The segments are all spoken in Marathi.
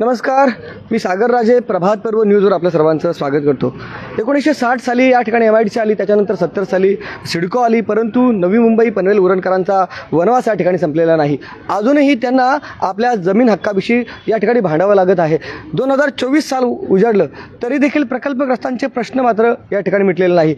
नमस्कार मी सागर राजे प्रभात पर्व न्यूजवर आपल्या सर्वांचं स्वागत करतो. एकोणीसशे साठ साली या ठिकाणी एम आय डी सी आली त्याच्यानंतर सत्तर साली सिडको आली परंतु नवी मुंबई पनवेल उरणकरांचा वनवास या ठिकाणी संपलेला नाही. अजूनही त्यांना आपल्या जमीन हक्काविषयी या ठिकाणी भांडावं लागत आहे. दोन हजार चोवीस साल उजाडलं तरी देखील प्रकल्पग्रस्तांचे प्रश्न मात्र या ठिकाणी मिटलेले नाही.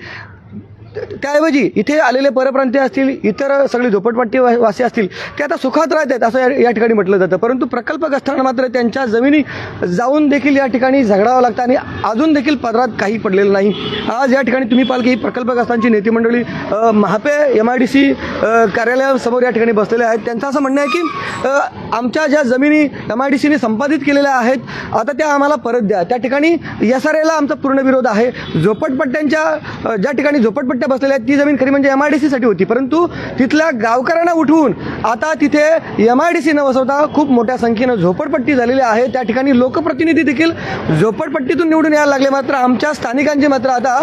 त्याऐवजी इथे आलेले परप्रांतीय असतील इतर सगळे झोपटपट्टी वासी असतील ते आता सुखात राहत आहेत असं या- ठिकाणी म्हटलं जातं. परंतु प्रकल्पग्रस्तांना मात्र त्यांच्या जमिनी जाऊन देखील या ठिकाणी झगडावं लागतं आणि अजून देखील पदरात काही पडलेलं नाही. आज या ठिकाणी तुम्ही पाल की प्रकल्पग्रस्तांची नेते मंडळी Mahape M I D C कार्यालयासमोर या ठिकाणी बसलेले आहेत. त्यांचं असं म्हणणं आहे की आमच्या ज्या जमिनी एम आय डी सीने संपादित केलेल्या आहेत आता त्या आम्हाला परत द्या. त्या ठिकाणी एस आर एला आमचा पूर्ण विरोध आहे. झोपटपट्ट्यांच्या ज्या ठिकाणी झोपटपट्ट्या बसलेल्या ती जमीन खरी म्हणजे एम आय डी सीसाठी होती. परंतु तिथल्या गावकऱ्यांना उठवून आता तिथे एम आय डी सी न बसवता खूप मोठ्या संख्येनं झोपडपट्टी झालेली आहे. त्या ठिकाणी लोकप्रतिनिधी देखील झोपडपट्टीतून निवडून यायला लागले. मात्र आमच्या स्थानिकांची मात्र आता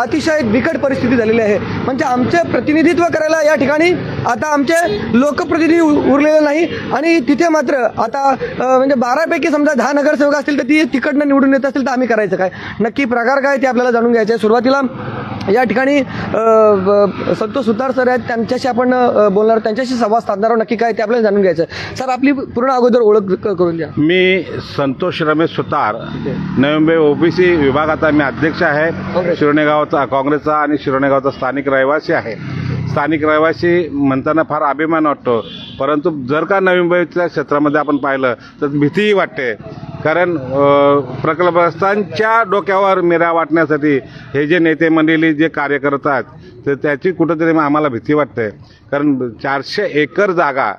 अतिशय बिकट परिस्थिती झालेली आहे. म्हणजे आमचे प्रतिनिधित्व करायला या ठिकाणी आता आमचे लोकप्रतिनिधी उरलेले नाही. आणि तिथे मात्र आता म्हणजे बारापैकी समजा दहा नगरसेवक असतील तर ती तिकडनं निवडून येत असतील तर आम्ही करायचं काय? नक्की प्रकार काय ते आपल्याला जाणून घ्यायचं आहे. सुरुवातीला या ठिकाणी संतोष सुतार सर आहेत. त्यांच्याशी आपण बोलणार त्यांच्याशी संवाद साधणार. नक्की काय ते आपल्याला जाणून घ्यायचं सर आपली पूर्ण अगोदर ओळख करून द्या. मी संतोष रमेश सुतार नवी मुंबई ओबीसी विभागाचा मी अध्यक्ष आहे. काँग्रेस. शिरोणे गावाचा काँग्रेसचा आणि शिरोणे गावचा स्थानिक रहिवासी आहे. स्थानिक रहिवासी म्हणताना फार अभिमान वाटतो. परंतु जर का नवी मुंबईच्या क्षेत्रामध्ये आपण पाहिलं तर भीतीही वाटते. कारण अ, प्रकल्पग्रस्तांच्या डोक्यावर मिरा वाटण्यासाठी हे जे नेते मंडळी जे कार्य करत आहेत तर त्याची कुठंतरी आम्हाला भीती वाटते. कारण चारशे एकर जागा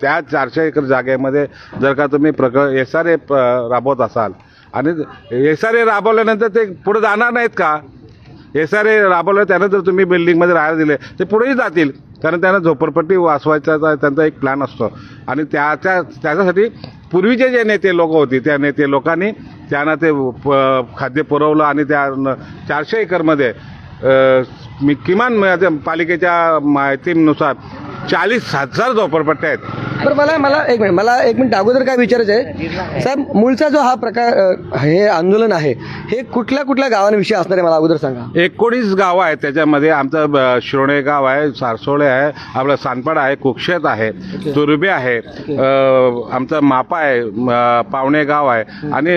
त्या चारशे एकर जागेमध्ये जर का तुम्ही प्रक एस आर ए राबवत असाल आणि एस आर ए राबवल्यानंतर ते पुढे जाणार नाहीत का? एस आर ए राबवलं त्यानं जर तुम्ही बिल्डिंगमध्ये राहायला दिले ते पुढेही जातील. कारण त्यांना झोपडपट्टी वाचवायचा त्यांचा एक प्लॅन असतो. आणि त्याच्या त्याच्यासाठी पूर्वीचे जे नेते लोक होती त्या नेते लोकांनी त्यांना ते प- खाद्य पुरवलं आणि त्या चारशे एकरमध्ये मी किमान पालिकेच्या माहितीनुसार चाळीस हजार झोपडपट्ट्या आहेत. बरं मला मला एक मिनिट मला एक मिनिट अगोदर काय विचारायचं आहे? साहेब मूळचा जो हा प्रकार हे आंदोलन आहे हे कुठल्या कुठल्या गावांविषयी असणार आहे मला अगोदर सांगा. एकोणीस गावं आहेत त्याच्यामध्ये. आमचं शिरोणे गाव आहे सारसोळे आहे आपलं सानपाड आहे कुक्षेत आहे तुर्बे आहे आमचं मापा आहे पावणे गाव आहे. आणि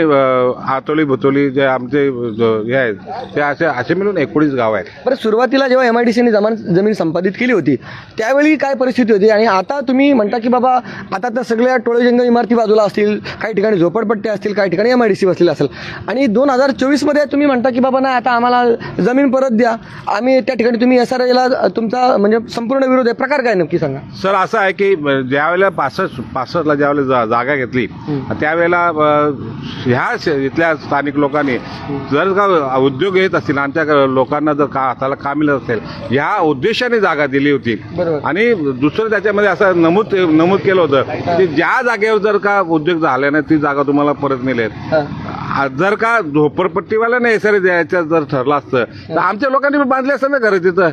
आतोली भुतोली जे आमचे हे आहेत ते असे असे मिळून एकोणीस गाव आहेत. बरं सुरुवातीला जेव्हा एम आय डी सीने जमान जमीन संपादित केली होती त्यावेळी काय परिस्थिती होती? आणि आता तुम्ही म्हणता की बाबा आता तर सगळ्या टोळेजंग इमारती बाजूला असतील काही ठिकाणी झोपडपट्ट्या असतील काही ठिकाणी एम आय डी सी बसलेलं असेल. आणि दोन हजार चोवीसमध्ये तुम्ही म्हणता की बाबा नाही आता आम्हाला जमीन परत द्या. आम्ही त्या ठिकाणी तुम्ही एस आर एला तुमचा म्हणजे संपूर्ण विरोध आहे. प्रकार काय नक्की सांगा. सर असं आहे की ज्यावेळेला पासष्ट पासष्टला ज्यावेळेला जा- जागा घेतली त्यावेळेला ह्या इथल्या स्थानिक लोकांनी जर का उद्योग येत असतील आमच्या लोकांना जर का हाताला काम मिळत असेल ह्या उद्देशाने जागा दिली होती. आणि दुसरं त्याच्यामध्ये असं नमूद नमूद केलं होतं. की ज्या जागेवर जर का उद्योग झाले नाही ती जागा तुम्हाला परत मिळेल. हां. जर का झोपडपट्टीवाल्याने एसआरए द्यायचं जर ठरलं असतं तर आमच्या लोकांनी बांधले असतं ना घर तिथं?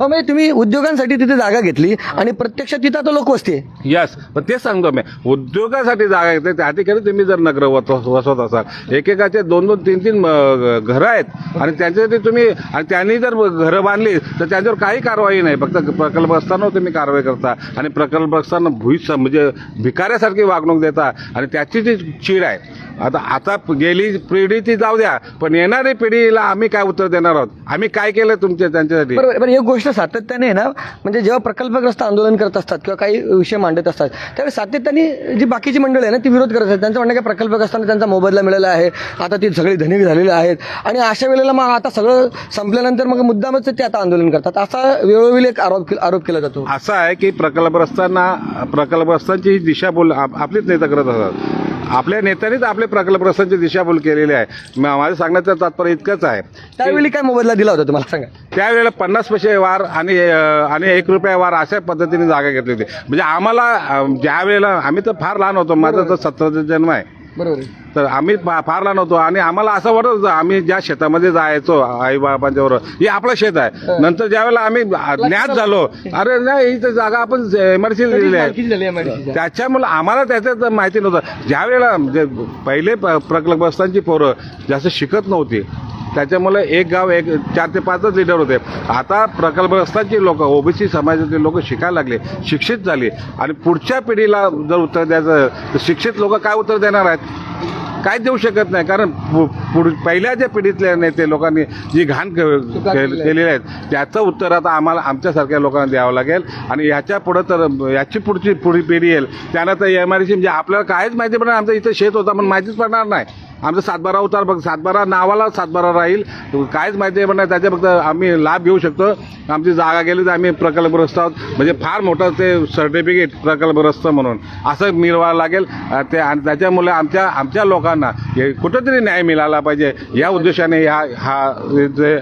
हो म्हणजे तुम्ही उद्योगांसाठी तिथे जागा घेतली आणि प्रत्यक्षात तिथं आता लोक वसते यस पण तेच सांगतो मी. उद्योगासाठी जागा घेतली त्या ठिकाणी तुम्ही जर नगर वत- वसवत असाल एकेकाचे दोन दोन तीन तीन अ, घरं आहेत आणि त्यांच्यासाठी तुम्ही आणि त्यांनी जर घरं बांधली तर त्यांच्यावर काही कारवाई नाही. फक्त प्रकल्प असताना तुम्ही कारवाई करता आणि प्रकल्प असताना भुईस म्हणजे भिकाऱ्यासारखी वागणूक देता आणि त्याची जी चीड आहे आता आता गेली पिढी ती जाऊ द्या. पण येणारी पिढीला आम्ही काय उत्तर देणार आहोत? आम्ही काय केलं तुमच्या त्यांच्यासाठी? बरोबर बरं एक गोष्ट सातत्याने आहे ना म्हणजे जेव्हा प्रकल्पग्रस्त आंदोलन करत असतात किंवा काही विषय मांडत असतात त्यावेळी सातत्याने जी बाकीची मंडळी आहे ना ती विरोध करत असतात. त्यांचं म्हणणं आहे की प्रकल्पग्रस्तांना त्यांचा मोबदला मिळाला आहे. आता ती सगळी धनिक झालेले आहेत. आणि अशा वेळेला मग आता सगळं संपल्यानंतर मग मुद्दामच ते आता आंदोलन करतात. असा वेळोवेळी एक आरोप आरोप केला जातो. असं आहे की प्रकल्पग्रस्तांना प्रकल्पग्रस्तांची दिशाभूल आप- आपलीच नेता करत असतात. आपल्या नेत्यांनीच आपल्या प्रकल्पग्रस्तांची दिशाभूल केलेली आहे. म- माझं सांगण्याचं तात्पर्य इतकंच आहे. त्यावेळी काय मोबदला दिला होता तुम्हाला? सांगा. त्यावेळेला पन्नास पैसे वार आणि अं, आणि एक रुपया वार अशा पद्धतीने जागा घेतली होती. म्हणजे आम्हाला अं, ज्या वेळेला आम्ही तर फार लहान होतो माझा तर सतराचा जन्म आहे. बरोबर आहे. तर आम्ही फा- फारला नव्हतो आणि आम्हाला असं वाटत होतं आम्ही ज्या शेतामध्ये जायचो आई बाबांच्या बरोबर हे आपलं शेत आहे. नंतर ज्यावेळेला आम्ही ज्ञात झालो अरे नाही ही तर जागा आपण एमआरसी दिलेली आहे. किती झाली? त्याच्यामुळे आम्हाला त्याच्यात माहिती नव्हतं. ज्या वेळेला म्हणजे पहिले प- प्रकल्पस्थांची पोरं जास्त शिकत नव्हती त्याच्यामुळे एक गाव एक चार ते पाचच लिडर होते. आता प्रकल्पग्रस्तांची लोक ओबीसी समाजातील लोक शिकायला लागले शिक्षित झाली. आणि पुढच्या पिढीला जर उत्तर द्यायचं तर शिक्षित लोक काय उत्तर देणार आहेत? काय देऊ शकत नाही. कारण पहिल्या ज्या पिढीतल्या नेते लोकांनी जी घाण के- चुका के- केल्या. केलेल्या आहेत त्याचं उत्तर आता आम्हाला आमच्यासारख्या लोकांना द्यावं लागेल. आणि ह्याच्या पुढं तर याची पुढची पुढी पिढी येईल. त्यांना तर एम आर म्हणजे आपल्याला काहीच माहिती पडणार आमचं इथं शेत होता पण माहितीच पडणार नाही. आमचा सातबारा उतार बघ सातबारा नावाला सातबारा राहील. काहीच माहिती पडणार त्याच्या फक्त आम्ही लाभ घेऊ शकतो. आमची जागा गेली तर आम्ही प्रकल्पग्रस्त आहोत. म्हणजे फार मोठं ते सर्टिफिकेट प्रकल्पग्रस्त म्हणून. असं मिळवावं लागेल. ते आणि त्याच्यामुळे आमच्या आमच्या लोकांना हे कुठंतरी न्याय मिळाला पाहिजे. या उद्देशाने हा हा जे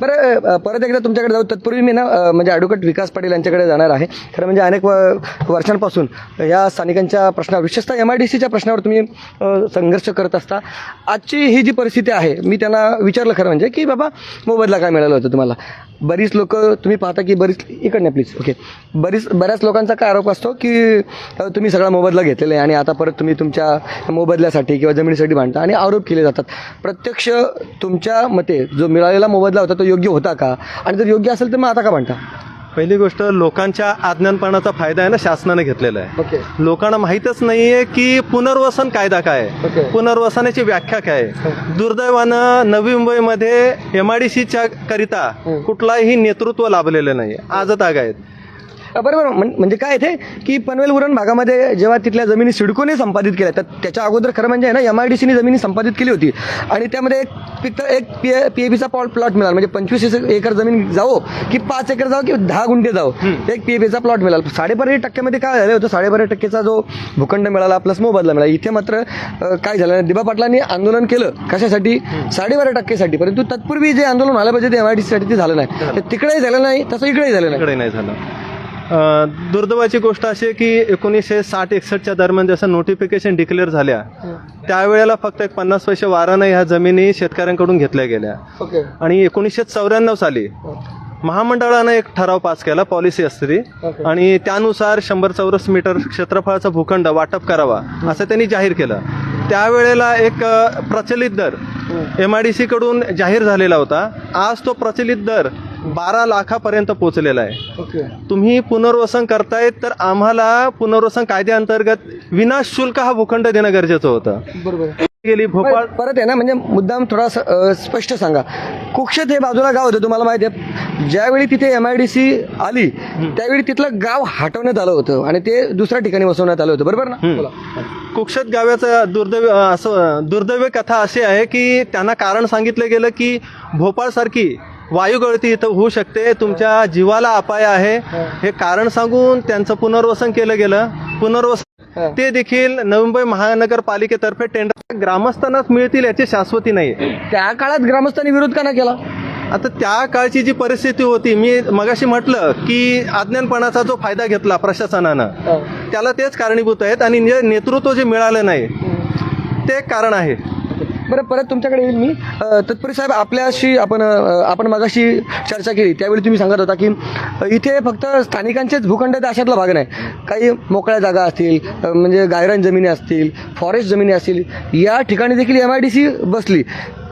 बरं परत एकदा तुमच्याकडे जाऊ. तत्पूर्वी मी ना म्हणजे ॲडव्होकेट विकास पाटील यांच्याकडे जाणार आहे. खरं म्हणजे अनेक व- वर्षांपासून या स्थानिकांच्या प्रश्नावर विशेषतः एम आय डी सीच्या प्रश्नावर तुम्ही संघर्ष करत असता. आजची ही जी परिस्थिती आहे मी त्यांना विचारलं खरं म्हणजे की बाबा मोबदला काय मिळाला होता तुम्हाला? बरीच लोक तुम्ही पाहता की बरीच इकडनं प्लीज ओके बरीच बऱ्याच लोकांचा काय आरोप असतो की तुम्ही सगळा मोबदला घेतलेला आहे आणि आता परत तुम्ही तुमच्या मोबदल्यासाठी किंवा जमिनीसाठी भांडता आणि आरोप केले जातात. प्रत्यक्ष तुमच्या मते जो मिळालेला मोबदला होता तो योग्य होता का? आणि जर योग्य असेल तर मग आता का भांडता? पहिली गोष्ट लोकांच्या अज्ञानपणाचा फायदा आहे ना शासनाने घेतलेला आहे. ओके. लोकांना माहीतच नाहीये की पुनर्वसन कायदा काय. आहे? पुनर्वसनाची व्याख्या काय आहे? दुर्दैवानं नवी मुंबईमध्ये एम आय डी सीच्या करिता कुठलाही नेतृत्व लाभलेलं नाही आजच आग आहेत. बरोबर. म्हण- म्हणजे काय ते की पनवेल उरण भागामध्ये जेव्हा तिथल्या जमिनी सिडकोने संपादित केल्या तर त्याच्या अगोदर खरं म्हणजे आहे ना एम आय डी सीने जमिनी संपादित केली होती. आणि त्यामध्ये एक पिक एक पी पी ए बीचा प्लॉट प्लॉट मिळाला. म्हणजे पंचवीस एकर- जमीन जावो की पाच एकर जावो की दहा गुंठे जावो. एक पी ए बीचा प्लॉट मिळाला. साडेबारा टक्क्यामध्ये काय झालं होतं? साडेबारा टक्केचा जो भूखंड मिळाला प्लस मोबदला मिळाला. इथे मात्र काय झालं? दिबा पाटलांनी आंदोलन केलं. कशासाठी? साडेबारा टक्केसाठी परंतु तत्पूर्वी जे आंदोलन व्हायला पाहिजे ते एम आय डी सीसाठी ते झालं नाही. ते तिकडेही झालं नाही तसं इकडेही झालं नाही झालं. दुर्दैवाची गोष्ट अशी आहे की एकोणीसशे साठ एकसष्टच्या दरम्यान जसं नोटिफिकेशन डिक्लेअर झाल्या त्यावेळेला फक्त एक पन्नास पैसे वारानं ह्या जमिनी शेतकऱ्यांकडून घेतल्या गेल्या. आणि एकोणीसशे चौऱ्याण्णव साली महामंडळानं एक ठराव पास केला पॉलिसी असते ती. आणि त्यानुसार शंभर चौरस मीटर क्षेत्रफळाचा भूखंड वाटप करावा असं त्यांनी जाहीर केलं. त्यावेळेला एक प्रचलित दर एम आय डी सीकडून जाहीर झालेला होता. आज तो प्रचलित दर बारा लाखापर्यंत पोहोचलेला आहे. ओके. तुम्ही पुनर्वसन करतायत तर आम्हाला पुनर्वसन कायद्याअंतर्गत विनाशुल्क हा भूखंड देणं गरजेचं होतं. बरोबर. गेली भोपाळ परत आहे ना म्हणजे मुद्दाम थोडा स- अ, स्पष्ट सांगा. कुक्षत हे बाजूला गाव होतं तुम्हाला माहिती आहे. ज्यावेळी तिथे एम आय डी सी आली त्यावेळी तिथलं गाव हटवण्यात आलं होतं आणि ते दुसऱ्या ठिकाणी बसवण्यात आलं होतं. बरोबर ना? बोला. कुक्षत गावाचं दुर्दैव असं दुर्दैव कथा अशी आहे की त्यांना कारण सांगितलं गेलं की भोपाळसारखी वायुगळती इथं होऊ शकते. तुमच्या जीवाला अपाय आहे. हे कारण सांगून त्यांचं पुनर्वसन केलं गेलं. पुनर्वसन ते देखील नवी मुंबई महानगरपालिकेतर्फे टेंडर ग्रामस्थांनाच मिळतील याची शाश्वती नाही. त्या काळात ग्रामस्थांनी विरोध का नाही केला? आता त्या काळची जी परिस्थिती होती मी मगाशी म्हटलं की अज्ञानपणाचा जो फायदा घेतला प्रशासनानं त्याला तेच कारणीभूत आहेत आणि नेतृत्व जे मिळालं नाही ते एक कारण आहे. बरं परत तुमच्याकडे येईल मी. तत्पुरी साहेब आपल्याशी आपण आपण मगाशी चर्चा केली. त्यावेळी तुम्ही सांगत होता की इथे फक्त स्थानिकांचेच भूखंड आहेत अशातला भाग नाही. काही मोकळ्या जागा असतील म्हणजे गायरान जमिनी असतील फॉरेस्ट जमिनी असतील या ठिकाणी देखील एम आय डी सी बसली.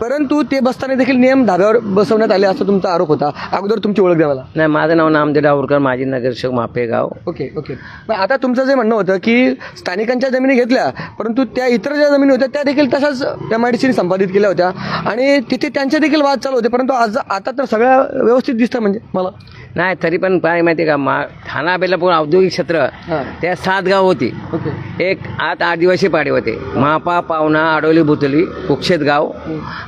परंतु ते बसताना देखील नियम धाब्यावर बसवण्यात आले असा तुमचा आरोप होता. अगोदर तुमची ओळख द्या मला. नाही माझं नाव नामदेव डावरकर माजी नगरसेवक मापेगाव ओके ओके. मग आता तुमचं जे म्हणणं होतं की स्थानिकांच्या जमिनी घेतल्या परंतु त्या इतर ज्या जमिनी होत्या त्या देखील तशाच एम आय डी सीने संपादित केल्या होत्या. आणि तिथे त्यांचे देखील वाद चालू होते. परंतु आज आता तर सगळ्या व्यवस्थित दिसतं म्हणजे मला. नाही तरी पण काय माहिती का? मा ठाणा बेलापूर औद्योगिक क्षेत्र त्या सात गाव होती. एक आत आदिवासी पाडे होते. महापा पावना आडोली बुतली कुक्षेत गाव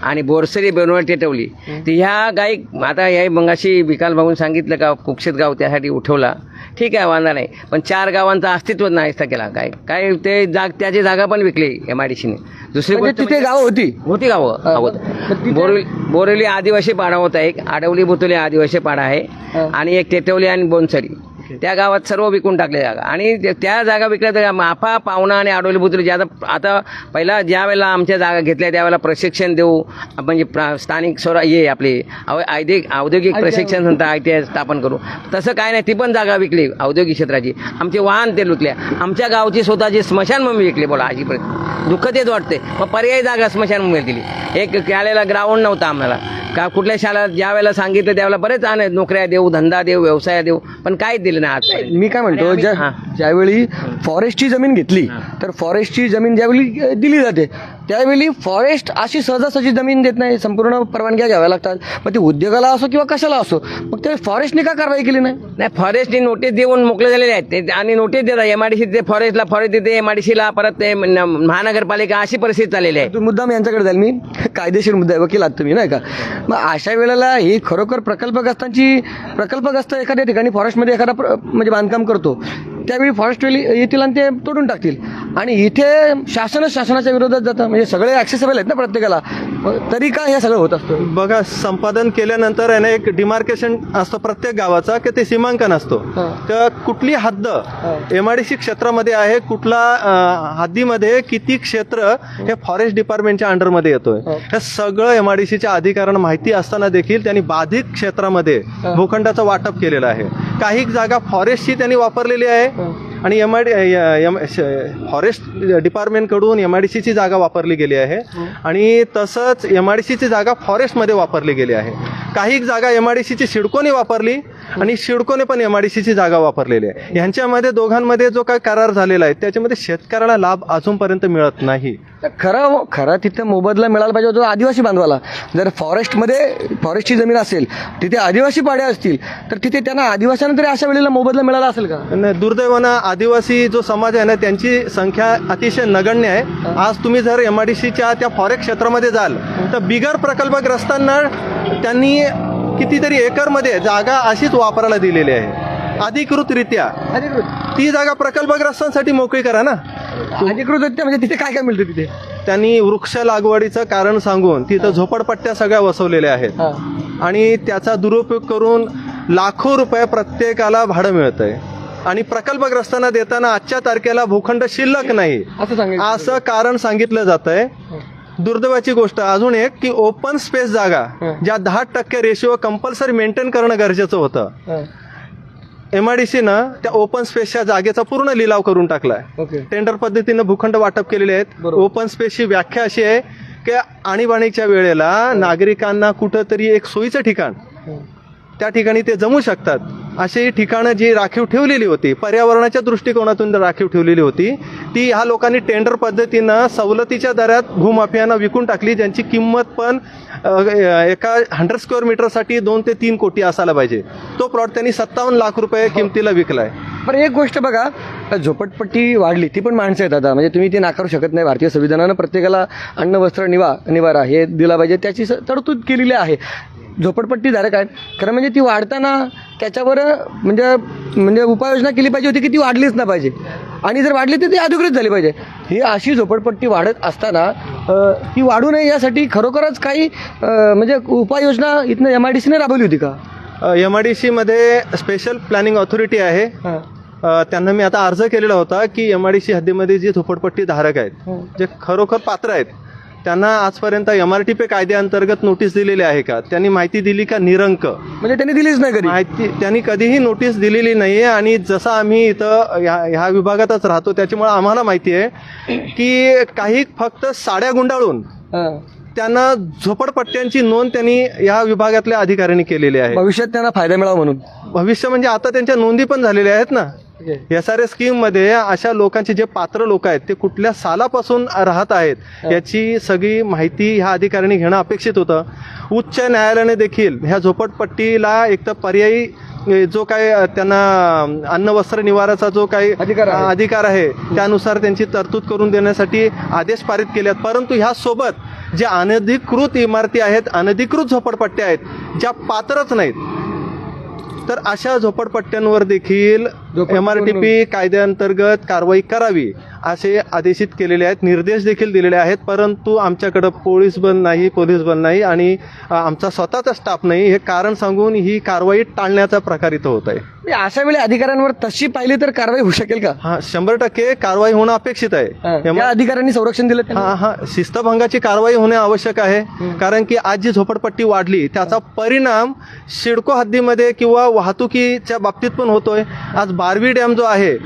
आणि बोरसरी बेनवळ टेटवली. तर ह्या गाई आता या मंगाशी विकाल बघून सांगितलं का कुक्षेत गाव त्यासाठी उठवला. ठीक आहे वांधा नाही. पण चार गावांचं अस्तित्व नाहीसा केला. काय काय ते जाग त्याची जागा पण विकली एम आय डी सीने दुसरी म्हणजे गोष्ट तिथे गावं होती. होती गावं मग तिथे- बोरिवली बोरिवली आदिवासी पाडा होता एक. आडवली बुतोली आदिवासी पाडा आहे. हा. आणि एक टेटवली आणि बोनसरी. त्या गावात सर्व विकून टाकले जागा. आणि त्या जागा विकल्या तर माफा पावणा आणि आडोली बुद्रुक जे आता पहिला ज्या वेळेला आमच्या जागा घेतल्या त्यावेळेला प्रशिक्षण देऊ म्हणजे स्थानिक स्वरा ये आपले औद्योगिक औद्योगिक प्रशिक्षण संस्था आय टी आय स्थापन करू. तसं काय नाही ती पण जागा विकली औद्योगिक क्षेत्राची. आमचे वाहन ते लुटल्या. आमच्या गावची स्वतःची स्मशानभूमी विकली बोला आजी दुःख तेच वाटते मग पर्यायी जागा स्मशानभूमी दिली. एक त्यावेळेला ग्राउंड नव्हता आम्हाला. का कुठल्या शाळा ज्या वेळेला सांगितलं त्यावेळेला बरेच आणि नोकऱ्या देऊ धंदा देऊ व्यवसाय देऊ पण काहीच दिलं नाही आज मी काय म्हणतो ज्या. ज्यावेळी फॉरेस्टची जमीन घेतली तर फॉरेस्टची जमीन ज्यावेळी दिली जाते त्यावेळी फॉरेस्ट अशी सहजासहजी जमीन देत नाही संपूर्ण परवानग्या घ्याव्या लागतात. मग ती उद्योगाला असो किंवा कशाला असो मग ते फॉरेस्टने का कारवाई केली नाही? नाही फॉरेस्टने नोटीस देऊन मोकळे झालेले आहेत. ते आणि नोटीस देतात एम आय डी सी ते फॉरेस्टला फॉरेस्ट देते एम आय डी सीला परत ते महानगरपालिका अशी परिस्थिती चाललेली आहे. तो मुद्दा मी यांच्याकडे जाईल मी कायदेशीर मुद्दा आहे वकील आहात तुम्ही नाही का? मग अशा वेळेला ही खरोखर प्रकल्पग्रस्तांची प्रकल्पग्रस्त एखाद्या ठिकाणी फॉरेस्टमध्ये एखादा म्हणजे बांधकाम करतो त्यावेळी फॉरेस्ट वेली येतील आणि ते तोडून टाकतील. आणि इथे शासनच शासनाच्या विरोधात जातं म्हणजे सगळे ॲक्सेसेबल आहेत ना प्रत्येकाला? तरी का हे सगळं होत असतं? बघा संपादन केल्यानंतर आहे ना एक डिमार्केशन असतं प्रत्येक गावाचा की ते सीमांकन असतो. तर कुठली हद्द एम आय डी सी क्षेत्रामध्ये आहे कुठला हद्दीमध्ये किती क्षेत्र हे फॉरेस्ट डिपार्टमेंटच्या अंडरमध्ये येतोय. हा. सगळं एम आय डी सीच्या अधिकाऱ्यांना माहिती असताना देखील त्यांनी बाधित क्षेत्रामध्ये. भूखंडाचं वाटप केलेलं आहे. काही जागा फॉरेस्टची त्यांनी वापरलेली आहे. आणि M I D M forest डिपार्टमेंटकडून M I D सीची जागा वापरली गेली आहे. आणि तसंच एम आय डी सीची जागा फॉरेस्टमध्ये वापरली गेली आहे. काही जागा एम आय डी सीची सिडकोने वापरली आणि सिडकोने पण एम आय डी सीची जागा वापरलेली आहे. ह्यांच्यामध्ये दोघांमध्ये जो काय करार झालेला आहे त्याच्यामध्ये शेतकऱ्याला लाभ अजूनपर्यंत मिळत नाही. खरं खरं तिथे मोबदला मिळाला पाहिजे होता आदिवासी बांधवाला. जर फॉरेस्टमध्ये फॉरेस्टची जमीन असेल तिथे आदिवासी पाड्या असतील तर तिथे त्यांना आदिवाशांना तरी अशा वेळेला मोबदला मिळाला असेल का? आणि दुर्दैवानं आदिवासी जो समाज आहे ना त्यांची संख्या अतिशय नगण्य आहे. आज तुम्ही जर एम आय डी सीच्या त्या फॉरेस्ट क्षेत्रामध्ये जाल तर बिगर प्रकल्पग्रस्तांना त्यांनी कितीतरी एकरमध्ये जागा अशीच वापरायला दिलेली आहे. अधिकृतरित्या. ती जागा प्रकल्पग्रस्तांसाठी मोकळी करा ना. अधिकृत आहेत ते म्हणजे तिथे काय काय मिळतं तिथे? त्यांनी वृक्ष लागवडीचं कारण सांगून तिथं झोपडपट्ट्या सगळ्या वसवलेल्या आहेत. आणि त्याचा दुरुपयोग करून लाखो रुपये प्रत्येकाला भाडं मिळत आहे आणि प्रकल्पग्रस्तांना देताना आजच्या तारखेला भूखंड शिल्लक नाही. असं कारण सांगितलं जात आहे दुर्दैवाची गोष्ट अजून एक की ओपन स्पेस जागा ज्या दहा टक्के रेशिओ कंपल्सरी मेंटेन करणं गरजेचं होतं. एम आय डी सीनं त्या ओपन स्पेसच्या जागेचा पूर्ण लिलाव करून टाकलाय. टेंडर पद्धतीनं भूखंड वाटप केलेले आहेत. ओपन स्पेसची व्याख्या अशी आहे की आणीबाणीच्या वेळेला नागरिकांना कुठंतरी एक सोयीचं ठिकाण त्या ठिकाणी ते जमू शकतात. अशी ठिकाणं जी राखीव ठेवलेली होती पर्यावरणाच्या दृष्टिकोनातून राखीव ठेवलेली होती ती ह्या लोकांनी टेंडर पद्धतीनं सवलतीच्या दरात भूमाफियांना विकून टाकली ज्यांची किंमत पण एका हंड्रेड स्क्वेअर मीटरसाठी दोन ते तीन कोटी असायला पाहिजे. तो प्लॉट त्यांनी सत्तावन्न लाख रुपये किमतीला विकलाय. बरं एक गोष्ट बघा. झोपडपट्टी वाढली ती पण माणसं आहेत आता. म्हणजे तुम्ही ती नाकारू शकत नाही. भारतीय संविधानानं प्रत्येकाला अन्न वस्त्र निवा निवारा हे दिला पाहिजे. त्याची तरतूद केलेली आहे. झोपडपट्टी धारक आहेत. खरं म्हणजे ती वाढताना त्याच्यावर म्हणजे म्हणजे उपाययोजना केली पाहिजे होती की ती वाढलीच ना पाहिजे. आणि जर वाढली तर ती अधिकृत झाली पाहिजे. ही अशी झोपडपट्टी वाढत असताना ती वाढू नये यासाठी खरोखरच काही म्हणजे उपाययोजना इथनं एम आय डी सीने राबवली होती का? एम आय डी सीमध्ये स्पेशल प्लॅनिंग ऑथॉरिटी आहे. त्यांना मी आता अर्ज केलेला होता की एम आय डी सी हद्दीमध्ये जे झोपडपट्टी धारक आहेत जे खरोखर पात्र आहेत त्यांना आजपर्यंत एम आर टी पी कायद्याअंतर्गत नोटीस दिलेली आहे का? त्यांनी माहिती दिली का निरंक? म्हणजे त्यांनी दिलीच नाही कधी. माहिती त्यांनी कधीही नोटीस दिलेली नाहीये आणि जसं आम्ही इथं ह्या विभागातच राहतो त्याच्यामुळे आम्हाला माहिती आहे की काही फक्त साड्या गुंडाळून हां. त्यांना झोपडपट्ट्यांची नोंद त्यांनी या विभागातल्या अधिकाऱ्यांनी केलेली आहे. भविष्यात त्यांना फायदा मिळावा म्हणून. भविष्य म्हणजे आता त्यांच्या नोंदी पण झालेल्या आहेत ना? एस आर एस स्कीममध्ये अशा लोकांचे जे पात्र लोक आहेत ते कुठल्या सालापासून राहत आहेत याची सगळी माहिती ह्या अधिकाऱ्यांनी घेणं अपेक्षित होतं. उच्च न्यायालयाने देखील ह्या झोपडपट्टीला एक तर पर्यायी जो काय त्यांना अन्न वस्त्र निवाराचा जो काही अधिकार आहे. आहे त्यानुसार त्यांची तरतूद करून देण्यासाठी आदेश पारित केले आहेत परंतु ह्या सोबत ज्या अनधिकृत इमारती आहेत अनधिकृत झोपडपट्ट्या आहेत ज्या पात्रच नाहीत तर अशा झोपडपट्ट्यांवर देखील झोपडपट्टी एम आर टी पी कायद्याअंतर्गत कारवाई करावी असे आदेशित केलेले आहेत निर्देश देखील दिलेले आहेत परंतु आमच्याकडं पोलीस बल नाही पोलीस बल नाही आणि आमचा स्वतःचा स्टाफ नाही. हे कारण सांगून ही कारवाई टाळण्याचा प्रकार इथं होत आहे. म्हणजे अशा वेळी अधिकाऱ्यांवर तशी पाहिली तर कारवाई होऊ शकेल का? हा शंभर टक्के कारवाई होणं अपेक्षित आहे. अधिकाऱ्यांनी संरक्षण दिलं? हा हा शिस्तभंगाची कारवाई होणे आवश्यक आहे. कारण की आज जी झोपडपट्टी वाढली त्याचा परिणाम सिडको हद्दीमध्ये किंवा वाहतुकीच्या बाबतीत पण होतोय. आज बारवी डॅम जो आहे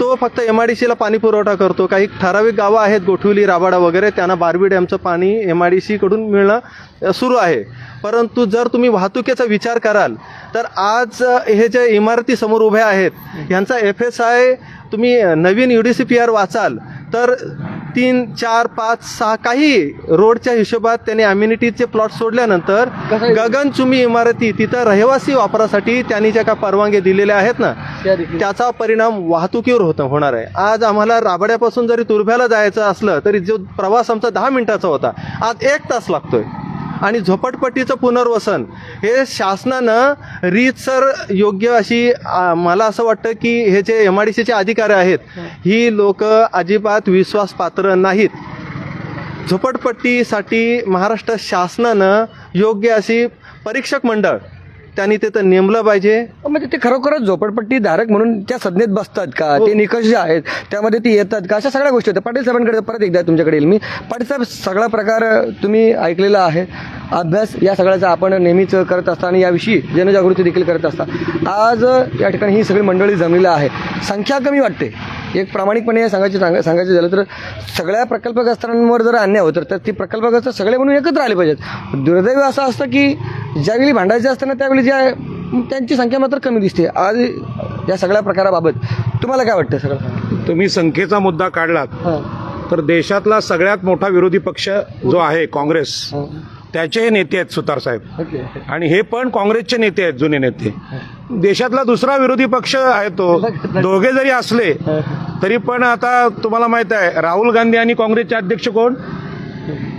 तो फक्त एम आय डी सीला पाणी पुरवठा करतो. काही ठराविक गावं आहेत गोठविली राबाडा वगैरे त्यांना बारवी डॅमचं पाणी एम आय डी सीकडून मिळणं सुरू आहे. परंतु जर तुम्ही वाहतुकीचा विचार कराल तर आज हे जे इमारती समोर उभ्या आहेत यांचा एफ एस आय तुम्ही नवीन U D C P R वाचाल तर तीन चार पाच सहा काही रोडच्या हिशोबात त्यांनी अम्युनिटीचे प्लॉट सोडल्यानंतर गगनचुंबी इमारती तिथं रहिवासी वापरासाठी त्यांनी ज्या का परवानगी दिलेल्या आहेत ना. त्याचा परिणाम वाहतुकीवर होत होणार आहे. आज आम्हाला राबड्यापासून जरी तुरभ्याला जायचं असलं तरी जो प्रवास आमचा दहा मिनिटाचा होता आज एक तास लागतोय. आणि झोपडपट्टीचं पुनर्वसन. हे शासनानं रीतसर योग्य अशी मला असं वाटतं की हे जे एम आय डी सीचे अधिकारी आहेत ही लोक अजिबात विश्वासपात्र नाहीत. झोपडपट्टीसाठी महाराष्ट्र शासनानं योग्य अशी परीक्षक मंडळ त्यांनी तिथं नेमलं पाहिजे. म्हणजे ते खरोखरच झोपडपट्टी धारक म्हणून त्या संज्ञेत बसतात का? ते निकष जे आहेत त्यामध्ये ते येतात का? अशा सगळ्या गोष्टी होत्या. पाटील साहेबांकडे परत एकदा तुमच्याकडे येईल. मी पाटील साहेब सगळा प्रकार तुम्ही ऐकलेला आहे. अभ्यास या सगळ्याचा आपण नेहमीच करत असता आणि याविषयी जनजागृती देखील करत असता. आज या ठिकाणी ही सगळी मंडळी जमलेली आहे. संख्या कमी वाटते. एक प्रामाणिकपणे सांगायचे सांगा सांगायचं झालं तर सगळ्या प्रकल्पग्रस्तांवर जर अन्याय होतं तर ते प्रकल्पग्रस्त सगळे म्हणून एकत्र आले पाहिजेत. दुर्दैव असं असतं की ज्यावेळी भांडायचे असतं ना त्यावेळी ज्या त्यांची संख्या मात्र कमी दिसते. आज या सगळ्या प्रकाराबाबत तुम्हाला काय वाटतं सगळं? तुम्ही संख्येचा मुद्दा काढलात तर देशातला सगळ्यात मोठा विरोधी पक्ष जो आहे काँग्रेस त्याचे हे नेते आहेत सुतार साहेब. आणि हे पण काँग्रेसचे नेते आहेत जुने नेते. देशातला दुसरा विरोधी पक्ष आहे तो. दोघे जरी असले तरी पण आता तुम्हाला माहीत आहे राहुल गांधी आणि काँग्रेसचे अध्यक्ष कोण?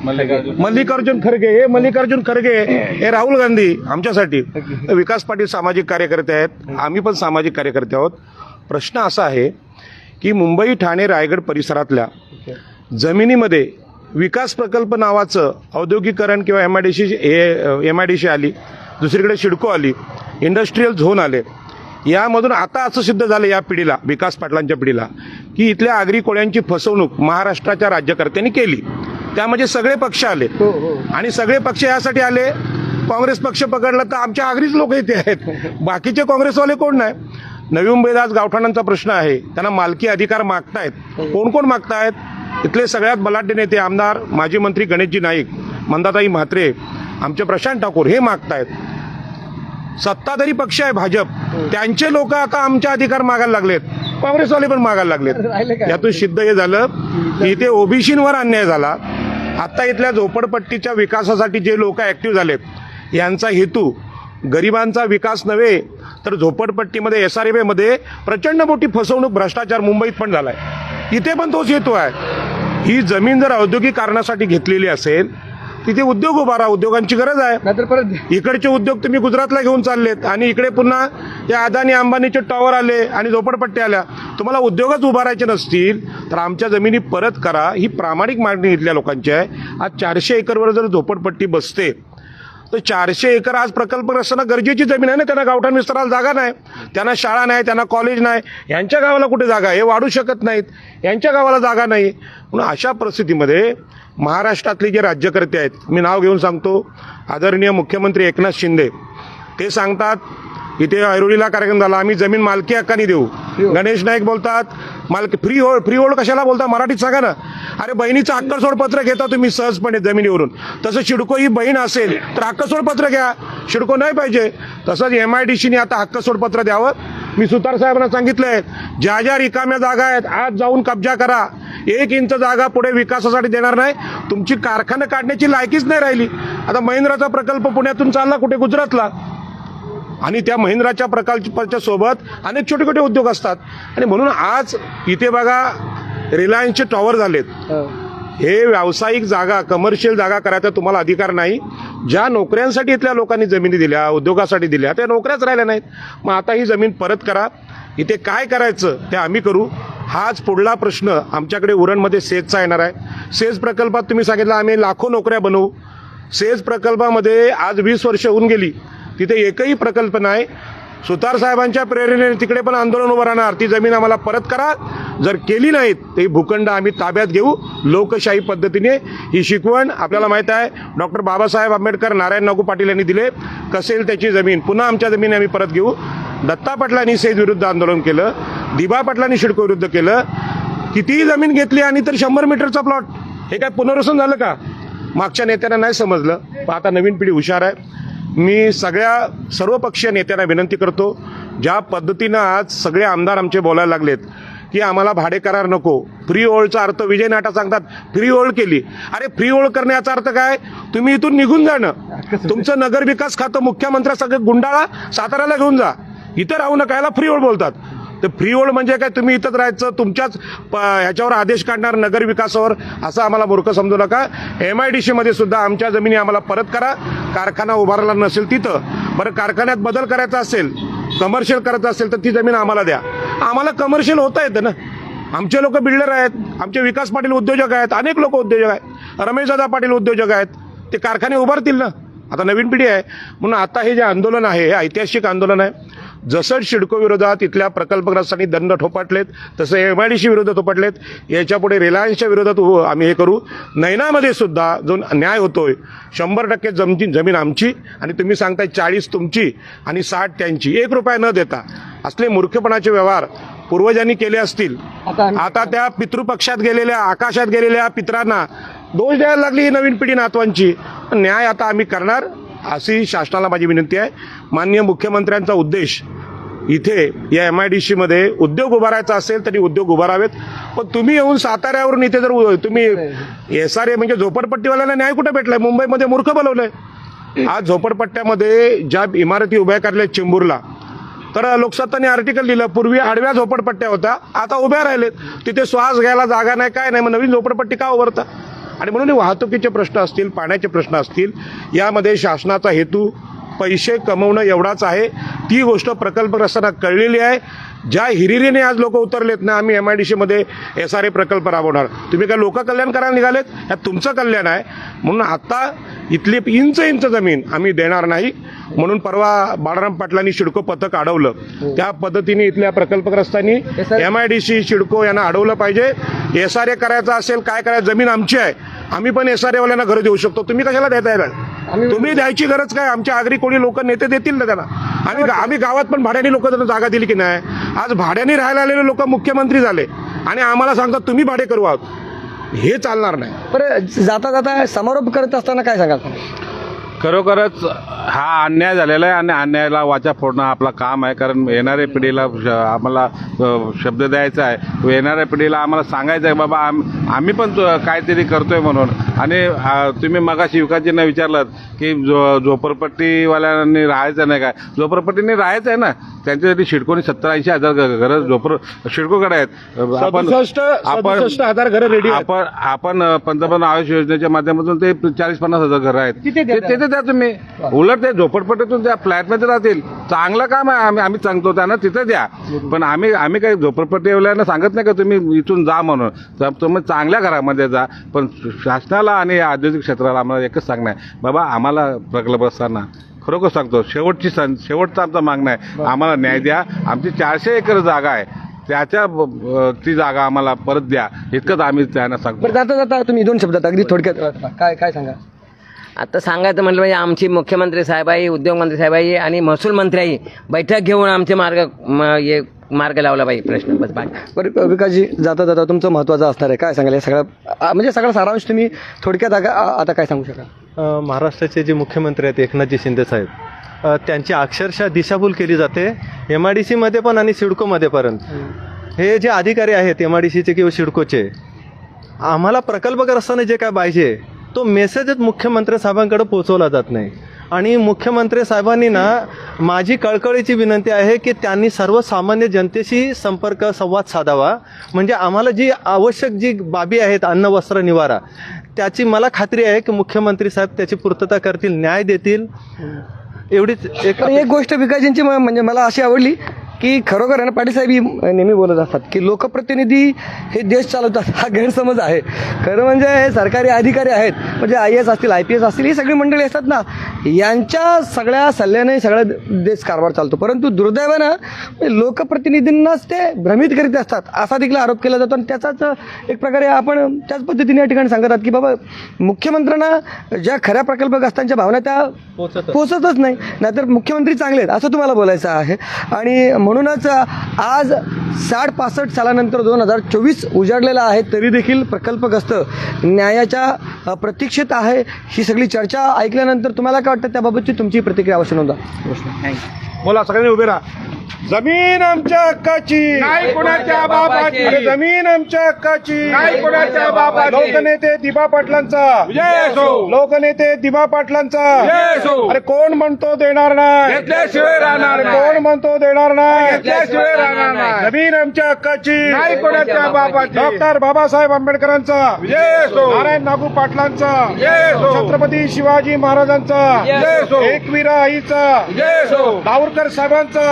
मल्लिकार्जुन. खरगे हे मल्लिकार्जुन खरगे हे राहुल गांधी आमच्यासाठी विकास पाटील सामाजिक कार्यकर्ते आहेत. आम्ही पण सामाजिक कार्यकर्ते आहोत. प्रश्न असा आहे की मुंबई ठाणे रायगड परिसरातल्या जमिनीमध्ये विकास प्रकल्प नावाचं औद्योगिकरण किंवा M I D C M I D C आली दुसरीकडे शिडको आली इंडस्ट्रीयल झोन आले. यामधून आता असं सिद्ध झालं या पिढीला विकास पाटलांच्या पिढीला की इथल्या आगरी कोळ्यांची फसवणूक महाराष्ट्राच्या राज्यकर्त्यांनी केली. त्यामध्ये सगळे पक्ष आले. हो हो. आणि सगळे पक्ष यासाठी आले. काँग्रेस पक्ष पकडला तर आमच्या आगरीच लोक इथे आहेत. बाकीचे काँग्रेसवाले कोण नाही? नवी मुंबईत आज गावठाणांचा प्रश्न आहे. त्यांना मालकी अधिकार मागतायत. कोण कोण मागतायत? इथले सगळ्यात बलाढ्य नेते आमदार माजी मंत्री गणेशजी नाईक मंदाताई म्हात्रे आमचे प्रशांत ठाकूर हे मागतायत. सत्ताधारी पक्ष आहे भाजप. त्यांचे लोक आता आमचे अधिकार मागायला लागलेत. काँग्रेसवाले पण मागायला लागलेत? यातून सिद्ध हे झालं. की इथे ओबीसींवर अन्याय झाला. आत्ता इथल्या झोपडपट्टीच्या विकासासाठी जे लोक ॲक्टिव्ह झालेत यांचा हेतू गरिबांचा विकास नव्हे तर झोपडपट्टीमध्ये एस आर एमध्ये प्रचंड मोठी फसवणूक भ्रष्टाचार मुंबईत पण झाला आहे इथे पण तोच हेतू आहे. ही जमीन जर औद्योगिक कारणासाठी घेतलेली असेल तिथे उद्योग उभारा उद्योगांची गरज आहे. परत इकडचे उद्योग तुम्ही गुजरातला घेऊन चाललेत आणि इकडे पुन्हा या अदानी अंबानीचे टॉवर आले आणि झोपडपट्ट्या आल्या. तुम्हाला उद्योगच उभारायचे नसतील तर आमच्या जमिनी परत करा. ही प्रामाणिक मागणी इथल्या लोकांची आहे. आज चारशे एकरवर जर झोपडपट्टी बसते तर चारशे एकर आज प्रकल्पग्रस्तांना गरजेची जमीन आहे ना. त्यांना गावठाण विस्ताराला जागा नाही. त्यांना शाळा नाही त्यांना कॉलेज नाही. यांच्या गावाला कुठे जागा आहे? हे वाढू शकत नाहीत. यांच्या गावाला जागा नाही. म्हणून अशा परिस्थितीमध्ये महाराष्ट्रातले जे राज्यकर्ते आहेत मी नाव घेऊन सांगतो. आदरणीय मुख्यमंत्री एकनाथ शिंदे ते सांगतात इथे ऐरोलीला कार्यक्रम झाला. आम्ही जमीन मालकी हक्काने देऊ. गणेश नाईक बोलतात मालकी फ्री होल्ड फ्री होल्ड कशाला बोलता? मराठीत सांगा ना. अरे बहिणीचं हक्क पत्र घेता तुम्ही सहजपणे जमिनीवरून. तसं शिडको ही बहीण असेल तर हक्क पत्र घ्या. शिडको नाही पाहिजे. तसंच एम आय डी सीने आता हक्क पत्र द्यावं. मी सुतार साहेबांना सांगितलंय ज्या ज्या रिकाम्या जागा आहेत आज जाऊन कब्जा करा. एक इंच जागा पुढे विकासासाठी देणार नाही. तुमची कारखाना काढण्याची लायकीच नाही राहिली. आता महिंद्राचा प्रकल्प पुण्यातून चालला कुठे गुजरातला? आणि त्या महिंद्राच्या प्रकल्पाच्या सोबत अनेक छोटे छोटे उद्योग असतात. आणि म्हणून आज इथे बघा रिलायन्सचे टॉवर झालेत. हे. व्यावसायिक जागा कमर्शियल जागा करायचा तुम्हाला अधिकार नाही. ज्या नोकऱ्यांसाठी इथल्या लोकांनी जमिनी दिल्या उद्योगासाठी दिल्या त्या नोकऱ्याच राहिल्या नाहीत. मग आता ही जमीन परत करा. इथे काय करायचं ते आम्ही करू. हाच पुढला प्रश्न आमच्याकडे उरणमध्ये सेजचा येणार आहे. सेज प्रकल्पात तुम्ही सांगितलं आम्ही लाखो नोकऱ्या बनवू. सेज प्रकल्पामध्ये आज वीस वर्ष होऊन गेली. तिथे एकही प्रकल्प नाही. सुतार साहेबांच्या प्रेरणेने तिकडे पण आंदोलन उभं राहणार. ती जमीन आम्हाला परत करा. जर केली नाहीत तर ही भूखंड आम्ही ताब्यात घेऊ. लोकशाही पद्धतीने ही शिकवण आपल्याला माहीत आहे. डॉक्टर बाबासाहेब आंबेडकर नारायण नागू पाटील यांनी दिले. कसेल त्याची जमीन? पुन्हा आमच्या जमीन आम्ही परत घेऊ. दत्ता पाटलांनी सेज विरुद्ध आंदोलन केलं. दिबा पाटलांनी शिडको विरुद्ध केलं. कितीही जमीन घेतली आणि तर शंभर मीटरचा प्लॉट. हे काय पुनर्वसन झालं का? मागच्या नेत्यांना नाही समजलं. पण आता नवीन पिढी हुशार आहे. मी सगळ्या सर्वपक्षीय नेत्यांना विनंती करतो ज्या पद्धतीनं आज सगळे आमदार आमचे बोलायला लागलेत की आम्हाला भाडे करार नको. फ्री ओळचा अर्थ विजय नाटा सांगतात फ्री ओळ केली. अरे फ्री ओळ करण्याचा अर्थ काय? तुम्ही इथून निघून जाणं तुमचं नगर विकास खातं मुख्यमंत्र्यासगळं गुंडाळा साताऱ्याला घेऊन जा. इथं राहू नका याला फ्री ओळ बोलतात. तर फ्री होल्ड म्हणजे काय? तुम्ही इथंच राहायचं तुमच्याच प- ह्याच्यावर आदेश काढणार नगर विकासावर. असं आम्हाला मूर्ख समजू नका. एम आय डी सीमध्ये सुद्धा आमच्या जमिनी आम्हाला परत करा. कारखाना उभारला नसेल तिथं. बरं कारखान्यात बदल करायचा असेल कमर्शियल करायचं असेल तर ती जमीन आम्हाला द्या. आम्हाला कमर्शियल होता येतं ना. आमचे लोक बिल्डर आहेत. आमचे विकास पाटील उद्योजक आहेत. अनेक लोक उद्योजक आहेत. रमेशदादा पाटील उद्योजक आहेत. ते कारखाने उभारतील ना. आता नवीन पिढी आहे. म्हणून आता हे जे आंदोलन आहे हे ऐतिहासिक आंदोलन आहे. जसं शिडको विरोधात इथल्या प्रकल्पग्रस्तांनी दंड ठोपाटलेत तसं एम आय डी सी विरोधात ठोपाटलेत याच्यापुढे रिलायन्सच्या विरोधात आम्ही हे करू. नैनामध्ये सुद्धा जो न्याय होतोय शंभर टक्के जमची जमीन आमची आणि तुम्ही सांगताय चाळीस तुमची आणि साठ त्यांची. एक रुपया न देता असले मूर्खपणाचे व्यवहार पूर्वजांनी केले असतील आता त्या पितृपक्षात गेलेल्या आकाशात गेलेल्या पित्रांना दोष द्यायला लागली ही नवीन पिढी नातवांची. न्याय आता आम्ही करणार अशी शासनाला माझी विनंती आहे. माननीय मुख्यमंत्र्यांचा उद्देश इथे या एम आय डी सीमध्ये उद्योग उभारायचा असेल तरी उद्योग उभारावेत. पण तुम्ही येऊन साताऱ्यावरून इथे जर तुम्ही एस आर ए म्हणजे झोपडपट्टीवाल्याला न्याय कुठे भेटलाय? मुंबईमध्ये मूर्ख बोलवलंय आज झोपडपट्ट्यामध्ये ज्या इमारती उभ्या करल्या चेंबूरला तर लोकसत्ताने आर्टिकल लिहिलं पूर्वी आडव्या झोपडपट्ट्या होत्या आता उभ्या राहिलेत. तिथे श्वास घ्यायला जागा नाही काय नाही मग नवीन झोपडपट्टी का उभारता? आणि म्हणून वाहतुकीचे प्रश्न असतील पाण्याचे प्रश्न असतील यामध्ये शासनाचा हेतू पैसे कमवणं एवढाच आहे. ती गोष्ट प्रकल्पग्रस्तांना कळलेली आहे. ज्या हिरिरीने आज लोक उतरलेत ना आम्ही एम आय डी सीमध्ये एस आर ए प्रकल्प राबवणार. तुम्ही काय लोक कल्याण करायला निघालेत? ह्यात तुमचं कल्याण आहे. म्हणून आता इथली इंच इंच जमीन आम्ही देणार नाही. म्हणून परवा बाळाराम पाटलांनी शिडको पथक अडवलं. त्या पद्धतीने इथल्या प्रकल्पग्रस्तांनी M I D C CIDCO यांना अडवलं पाहिजे. एस आर ए करायचं असेल काय करायचं जमीन आमची आहे. आम्ही पण एस आर एवाल्यांना घरं देऊ शकतो. तुम्ही कशाला देताय? आम्ही- तुम्ही द्यायची गरज काय? आमच्या आगरी कोणी लोक नेते देतील ना त्यांना? आम्ही आम्ही गावात पण भाड्याने लोक त्यांना जागा दिली की नाही? आज भाड्याने राहायला आलेले लोक मुख्यमंत्री झाले आणि आम्हाला सांगतात तुम्ही भाडे करू आहोत. हे चालणार नाही. बरं जाता जाता समारोप करत असताना काय सांगाल? खरोखरच हा अन्याय झालेला आहे आणि अन्यायाला वाचा फोडणं आपलं काम आहे. कारण येणाऱ्या पिढीला श- आम्हाला शब्द द्यायचा आहे. येणाऱ्या पिढीला आम्हाला सांगायचं आहे बाबा आम आम्ही पण काहीतरी करतोय म्हणून. आणि तुम्ही मगाशी विकासजींना विचारलं की जो झोपडपट्टीवाल्यांनी राहायचं नाही काय झोपडपट्टीने राहायचं आहे ना? त्यांच्यासाठी शिडकोनी सत्तर ऐंशी हजार घरं झोपड शिडकोकडे आहेत. आपण हजार घरं रेडी आपण आपण पंतप्रधान आवास योजनेच्या माध्यमातून ते चाळीस पन्नास हजार घरं आहेत. तिथे द्या ते- तिथे द्या तुम्ही. उलट ते झोपडपट्टीतून त्या फ्लॅटमध्ये राहतील. चांगलं काम आहे. आम्ही आम्ही सांगतो त्यांना तिथे द्या. पण आम्ही आम्ही काही झोपडपट्टीवाल्यांना सांगत नाही का तुम्ही इथून जा म्हणून. तर तुम्ही चांगल्या घरामध्ये जा. पण शासनाला आणि या औद्योगिक क्षेत्राला आम्हाला एकच सांगणं आहे. बाबा आम्हाला प्रकल्प असताना खरोखर सांगतो शेवटची सं शेवटचा आमचा मागणं आहे. आम्हाला न्याय द्या. आमची चारशे एकर जागा आहे. त्याच्या ती जागा आम्हाला परत द्या. इतकंच आम्ही त्यांना सांगतो. बरं जाता जाता तुम्ही दोन शब्दात अगदी थोडक्यात काय काय सांगा? आता सांगायचं म्हटलं म्हणजे आमची मुख्यमंत्री साहेबाई उद्योगमंत्री साहेबाई आणि महसूल मंत्र्याही बैठक घेऊन आमचे मार्ग म- हे मार्ग लावला पाहिजे प्रश्न बस बाकी. बरं विकासजी जाता जाता तुमचं महत्त्वाचं असणार आहे. काय सांगाल? हे सगळं आ, म्हणजे सगळा सारांश तुम्ही थोडक्यात आगा- आ- आता काय सांगू शकाल? अ, महाराष्ट्राचे जे मुख्यमंत्री आहेत एकनाथजी शिंदे साहेब अ, त्यांची अक्षरशः दिशाभूल केली जाते एम आय डी सीमध्ये पण आणि सिडकोमध्ये पर्यंत. हे जे अधिकारी आहेत एम आय डी सीचे किंवा सिडकोचे आम्हाला प्रकल्पग्रस्तांना जे काय पाहिजे तो मेसेजच मुख्यमंत्री साहेबांकडे पोहोचवला जात नाही. आणि मुख्यमंत्री साहेबांनी ना माझी कळकळीची विनंती आहे की त्यांनी सर्वसामान्य जनतेशी संपर्क संवाद साधावा. म्हणजे आम्हाला जी आवश्यक जी बाबी आहेत अन्न वस्त्र निवारा त्याची मला खात्री आहे की मुख्यमंत्री साहेब त्याची पूर्तता करतील न्याय देतील. एवढीच एक एक गोष्ट विकासजींची म- म्हणजे मला अशी आवडली की खरोखर आहे ना पाटील साहेब ही नेहमी बोलत असतात की लोकप्रतिनिधी हे देश चालवतात हा गैरसमज आहे. खरं म्हणजे हे सरकारी अधिकारी आहेत म्हणजे आय एस असतील आय पी एस असतील ही सगळी मंडळी असतात ना यांच्या सगळ्या सल्ल्याने सगळा देश कारभार चालतो. परंतु दुर्दैवानं लोकप्रतिनिधींनाच ते भ्रमित करीत असतात असा देखील आरोप केला जातो आणि त्याचाच एक प्रकारे आपण त्याच पद्धतीने या ठिकाणी सांगतात की बाबा मुख्यमंत्र्यांना ज्या खऱ्या प्रकल्पग्रस्तांच्या भावना त्या पोचतच नाही नाहीतर मुख्यमंत्री चांगले आहेत असं तुम्हाला बोलायचं आहे. आणि म्हणूनच आज साठ पासष्ट सालानंतर दोन हजार चोवीस उजाडलेला आहे तरी देखील प्रकल्पग्रस्त न्यायाच्या प्रतीक्षेत आहे ही सगळी चर्चा. ऐकल्यानंतर तुम्हाला काय वाटतं? त्याबाबतची तुमची प्रतिक्रिया अवश्य नोंदा बोला सगळ्यांनी उभे राहा. जमीन आमच्या हक्काची नाही कुणाच्या बापाची. अरे जमीन आमच्या हक्काची नाही कुणाच्या बापाची. लोकनेते दिबा पाटलांचा असो. लोकनेते दिबा पाटलांचा असो. अरे कोण म्हणतो देणार नाही घेतल्याशिवाय राहणार नाही. कोण म्हणतो देणार नाही घेतल्याशिवाय राहणार नाही. जमीन आमच्या हक्काची नाही कुणाच्या बापाची. डॉक्टर बाबासाहेब आंबेडकरांचा असो. नारायण नागू पाटलांचा असो. छत्रपती शिवाजी महाराजांचा असो. एकविरा आईचा असो. दाऊरकर साहेबांचा.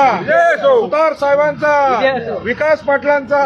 सुतार साहेबांचा विकास पाटलांचा.